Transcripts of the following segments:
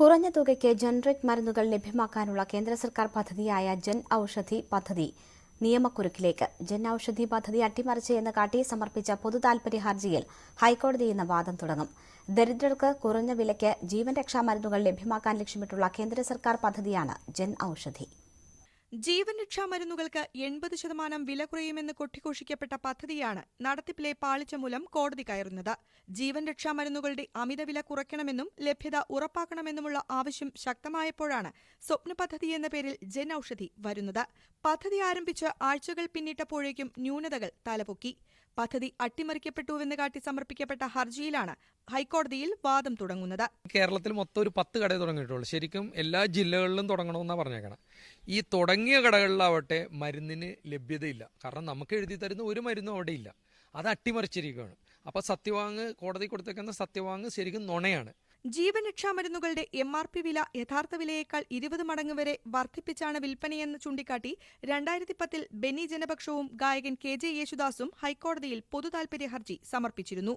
കുറഞ്ഞ തുകയ്ക്ക് ജനറിക് മരുന്നുകൾ ലഭ്യമാക്കാനുള്ള കേന്ദ്ര സർക്കാർ പദ്ധതിയായ ജൻ ഔഷധി പദ്ധതി. നിയമക്കുരുക്കിലേക്ക്. ജൻ ഔഷധി പദ്ധതി അട്ടിമറിച്ച് എന്ന് കാട്ടി സമർപ്പിച്ച പൊതുതാൽപര്യ ഹർജിയിൽ ഹൈക്കോടതി ഇന്ന് വാദം തുടങ്ങും. ദരിദ്രർക്ക് കുറഞ്ഞ വിലയ്ക്ക് ജീവൻ രക്ഷാ മരുന്നുകൾ ലഭ്യമാക്കാൻ ലക്ഷ്യമിട്ടുള്ള കേന്ദ്ര സർക്കാർ പദ്ധതിയാണ് ജൻ ഔഷധി. ജീവൻ രക്ഷാ മരുന്നുകൾക്ക് എൺപത് ശതമാനം വില കുറയുമെന്ന് കൊട്ടിഘോഷിക്കപ്പെട്ട പദ്ധതിയാണ് നടത്തിപ്പിലെ പാളിച്ച മൂലം കോടതി കയറുന്നത്. ജീവൻ രക്ഷാ മരുന്നുകളുടെ അമിത വില കുറയ്ക്കണമെന്നും ലഭ്യത ഉറപ്പാക്കണമെന്നുമുള്ള ആവശ്യം ശക്തമായപ്പോഴാണ് സ്വപ്ന പദ്ധതി എന്ന പേരിൽ ജൻ ഔഷധി വരുന്നത്. പദ്ധതി ആരംഭിച്ച് ആഴ്ചകൾ പിന്നിട്ടപ്പോഴേക്കും ന്യൂനതകൾ തലപൊക്കി. പദ്ധതി അട്ടിമറിക്കപ്പെട്ടുവെന്ന് കാട്ടി സമർപ്പിക്കപ്പെട്ട ഹർജിയിലാണ് ഹൈക്കോടതിയിൽ വാദം തുടങ്ങുന്നത്. കേരളത്തിൽ മൊത്തം ഒരു പത്ത് കടയെ തുടങ്ങിയിട്ടുള്ളൂ. ശരിക്കും എല്ലാ ജില്ലകളിലും തുടങ്ങണമെന്നാണ് പറഞ്ഞേക്കണം. ഈ തുടങ്ങിയ കടകളിലാവട്ടെ മരുന്നിന് ലഭ്യതയില്ല. കാരണം നമുക്ക് എഴുതി തരുന്ന ഒരു മരുന്നും അവിടെ ഇല്ല അത് അട്ടിമറിച്ചിരിക്കുകയാണ്. അപ്പോൾ സത്യവാങ് കോടതി കൊടുത്തേക്കുന്ന സത്യവാങ് ശരിക്കും നുണയാണ്. ജീവൻ രക്ഷാ മരുന്നുകളുടെ എം ആർ പി വില യഥാർത്ഥ വിലയേക്കാൾ ഇരുപത് മടങ്ങ് വരെ വർദ്ധിപ്പിച്ചാണ് വിൽപ്പനയെന്ന് ചൂണ്ടിക്കാട്ടി രണ്ടായിരത്തി പത്തിൽ ബെന്നി ജനപക്ഷവും ഗായകൻ കെ ജെ യേശുദാസും ഹൈക്കോടതിയിൽ പൊതുതാൽപര്യ ഹർജി സമർപ്പിച്ചിരുന്നു.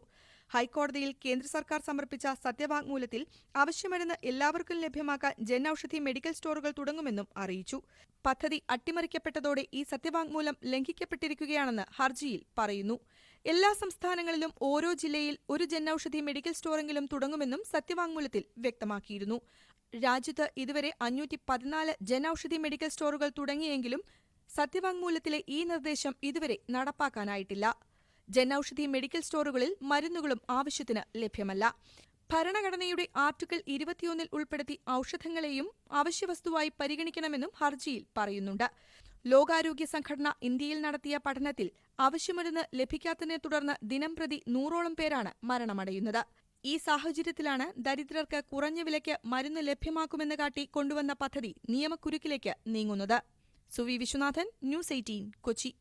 ഹൈക്കോടതിയിൽ കേന്ദ്ര സർക്കാർ സമർപ്പിച്ച സത്യവാങ്മൂലത്തിൽ ആവശ്യമരുന്ന് എല്ലാവർക്കും ലഭ്യമാക്കാൻ ജൻ ഔഷധി മെഡിക്കൽ സ്റ്റോറുകൾ തുടങ്ങുമെന്നും അറിയിച്ചു. പദ്ധതി അട്ടിമറിക്കപ്പെട്ടതോടെ ഈ സത്യവാങ്മൂലം ലംഘിക്കപ്പെട്ടിരിക്കുകയാണെന്ന് ഹർജിയിൽ പറയുന്നു. എല്ലാ സംസ്ഥാനങ്ങളിലും ഓരോ ജില്ലയിൽ ഒരു ജനൌഷധി മെഡിക്കൽ സ്റ്റോറെങ്കിലും തുടങ്ങുമെന്നും സത്യവാങ്മൂലത്തിൽ വ്യക്തമാക്കിയിരുന്നു. രാജ്യത്ത് ഇതുവരെ അഞ്ഞൂറ്റി പതിനാല് ജനൌഷധി മെഡിക്കൽ സ്റ്റോറുകൾ തുടങ്ങിയെങ്കിലും സത്യവാങ്മൂലത്തിലെ ഈ നിർദ്ദേശം ഇതുവരെ നടപ്പാക്കാനായിട്ടില്ല. ജനൌഷധി മെഡിക്കൽ സ്റ്റോറുകളിൽ മരുന്നുകളും ആവശ്യത്തിന് ലഭ്യമല്ല. ഭരണഘടനയുടെ ആർട്ടിക്കിൾ ഇരുപത്തിയൊന്നിൽ ഉൾപ്പെടുത്തി ഔഷധങ്ങളെയും അവശ്യവസ്തുവായി പരിഗണിക്കണമെന്നും ഹർജിയിൽ പറയുന്നുണ്ട്. ലോകാരോഗ്യ സംഘടന ഇന്ത്യയിൽ നടത്തിയ പഠനത്തിൽ അവശ്യമരുന്ന് ലഭിക്കാത്തതിനെ തുടർന്ന് ദിനംപ്രതി നൂറോളം പേരാണ് മരണമടയുന്നത്. ഈ സാഹചര്യത്തിലാണ് ദരിദ്രർക്ക് കുറഞ്ഞ വിലയ്ക്ക് മരുന്ന് ലഭ്യമാക്കുമെന്ന് കാട്ടി കൊണ്ടുവന്ന പദ്ധതി നിയമക്കുരുക്കിലേക്ക് നീങ്ങുന്നത്. Suvi Viswanathan news eighteen Kochi.